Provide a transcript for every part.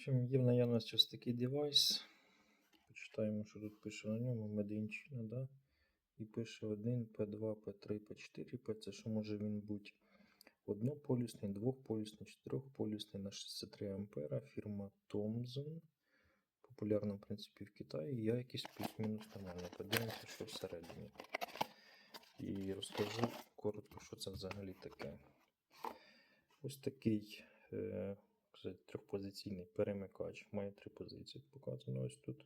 общем, є в наявності ось такий девайс. Почитаємо, що тут пише на ньому Made да? І пише 1, P2, P3, P4, P. Це що може він бути? Однополюсний, двохполюсний, чотирьохполюсний на 63 ампера. Фірма Thomson. Популярна, в принципі, в Китаї. Я якийсь плюс-мінус нормально. Подивимося, що всередині. І розкажу коротко, що це взагалі таке. Ось такий е, сказати, трьохпозиційний перемикач. Має три позиції. Показано ось тут.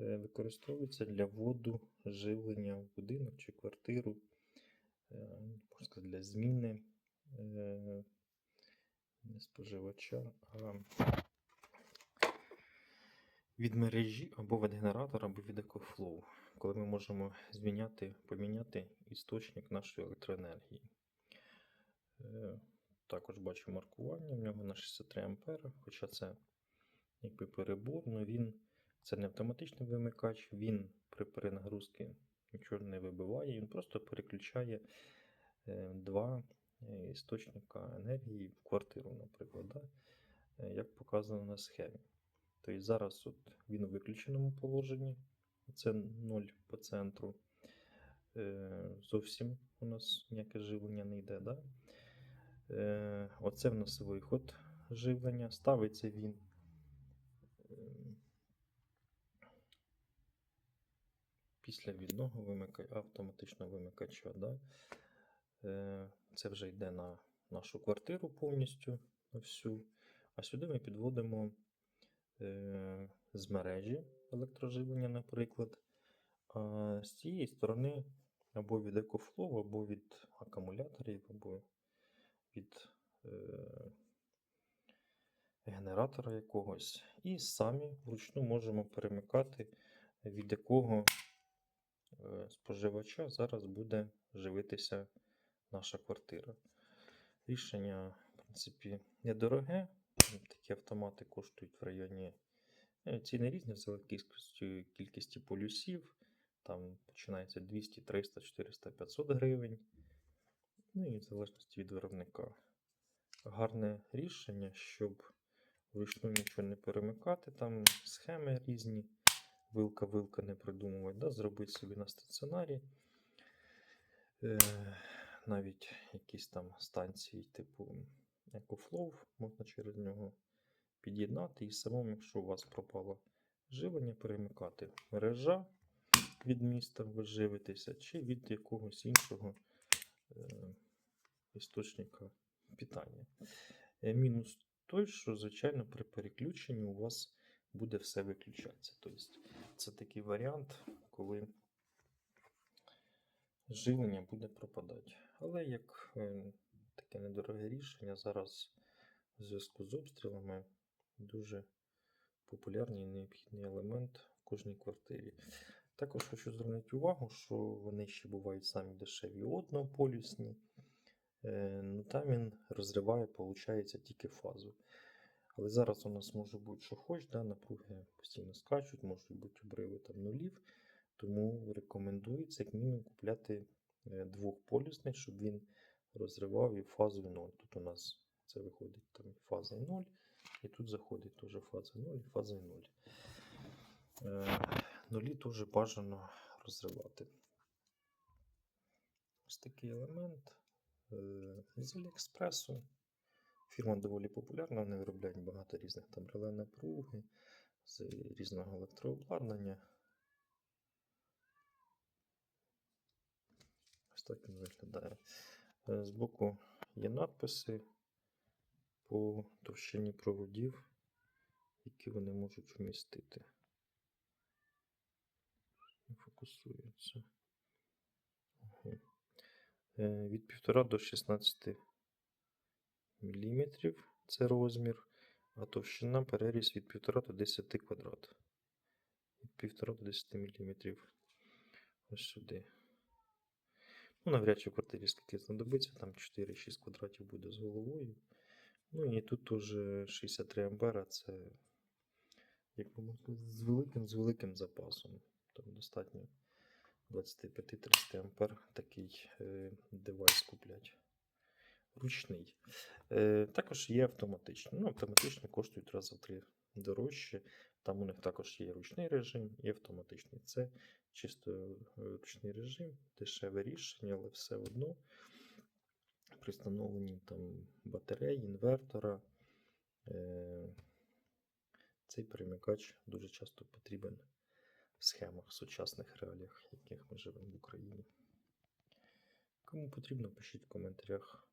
Е, використовується для вводу живлення в будинок чи квартиру. Е, можна сказати, для зміни е, не споживача, а від мережі або від генератора, або від EcoFlow, коли ми можемо зміняти, поміняти істочник нашої електроенергії. Також бачу маркування в нього на 63 ампера, хоча це якби перебор, але він це не автоматичний вимикач, він при перенагрузці нічого не вибиває, він просто переключає е, два е, істочника енергії в квартиру, наприклад, да? е, як показано на схемі. Тобто зараз от він у виключеному положенні, це 0 по центру. Зовсім у нас ніяке живлення не йде. Да? Е, Оце в нас виход живлення. Ставиться він. е, Після відного вимика... автоматичного вимикача. Да? Е, Це вже йде на нашу квартиру повністю на всю. А сюди ми підводимо е, з мережі електроживлення, наприклад. А з цієї сторони або від EcoFlow, або від акумуляторів, або від е, генератора якогось. І самі вручну можемо перемикати, від якого е, споживача зараз буде живитися наша квартира. Рішення, в принципі, недороге. Такі автомати коштують в районі. е, Ціни різні, в залежності кількості полюсів. Там починається 200, 300, 400, 500 гривень. Ну і в залежності від виробника. Гарне рішення, щоб вручну нічого не перемикати. Там схеми різні. Вилка-вилка не придумувати. Да? Зробити собі на стаціонарі. Е, навіть якісь там станції, типу EcoFlow, можна через нього під'єднати. І самому, якщо у вас пропало живлення, перемикати мережа від міста, ви живитеся, чи від якогось іншого істочника питання. Е, мінус той, що, звичайно, при переключенні у вас буде все виключатися. Тобто, це такий варіант, коли живлення буде пропадати. Але як е, таке недороге рішення, зараз в зв'язку з обстрілами дуже популярний і необхідний елемент в кожній квартирі. Також хочу звернути увагу, що вони ще бувають самі дешеві однополюсні. Е, ну, там він розриває, виходить, тільки фазу. Але зараз у нас може бути, що хоч, да, напруги постійно скачуть, можуть бути обриви там нулів. Тому рекомендується як мінімум купляти е, двохполюсний, щоб він розривав і фазою 0. Тут у нас це виходить там фаза 0, і тут заходить теж фаза 0 і фаза 0. Е, нулі теж бажано розривати. Ось такий елемент з Аліекспресу. Фірма доволі популярна, вони виробляють багато різних там реле напруги з різного електрообладнання. Ось так він виглядає. Е, Збоку є надписи по товщині проводів, які вони можуть вмістити. Фокусується. Е, Від 1,5 до 16 мм це розмір, а товщина переріз від 1,5 до 10 квадрат. Від 1,5 до 10 мм. Ось сюди. Ну, навряд чи в квартирі скільки знадобиться, там 4-6 квадратів буде з головою. Ну і тут теж 63 ампера, це як з великим, з великим запасом. Там достатньо 25-30 ампер такий е, девайс куплять. ручний. Е, також є автоматичний. Ну, автоматичні коштують раз в три дорожче. Там у них також є ручний режим і автоматичний. Це чисто е, ручний режим, дешеве рішення, але все одно при встановленні там батарей, інвертора. Е, цей перемикач дуже часто потрібен схемах, сучасних реаліях, в яких ми живемо в Україні. Кому потрібно, пишіть в коментарях.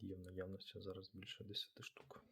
Є в наявності зараз більше 10 штук.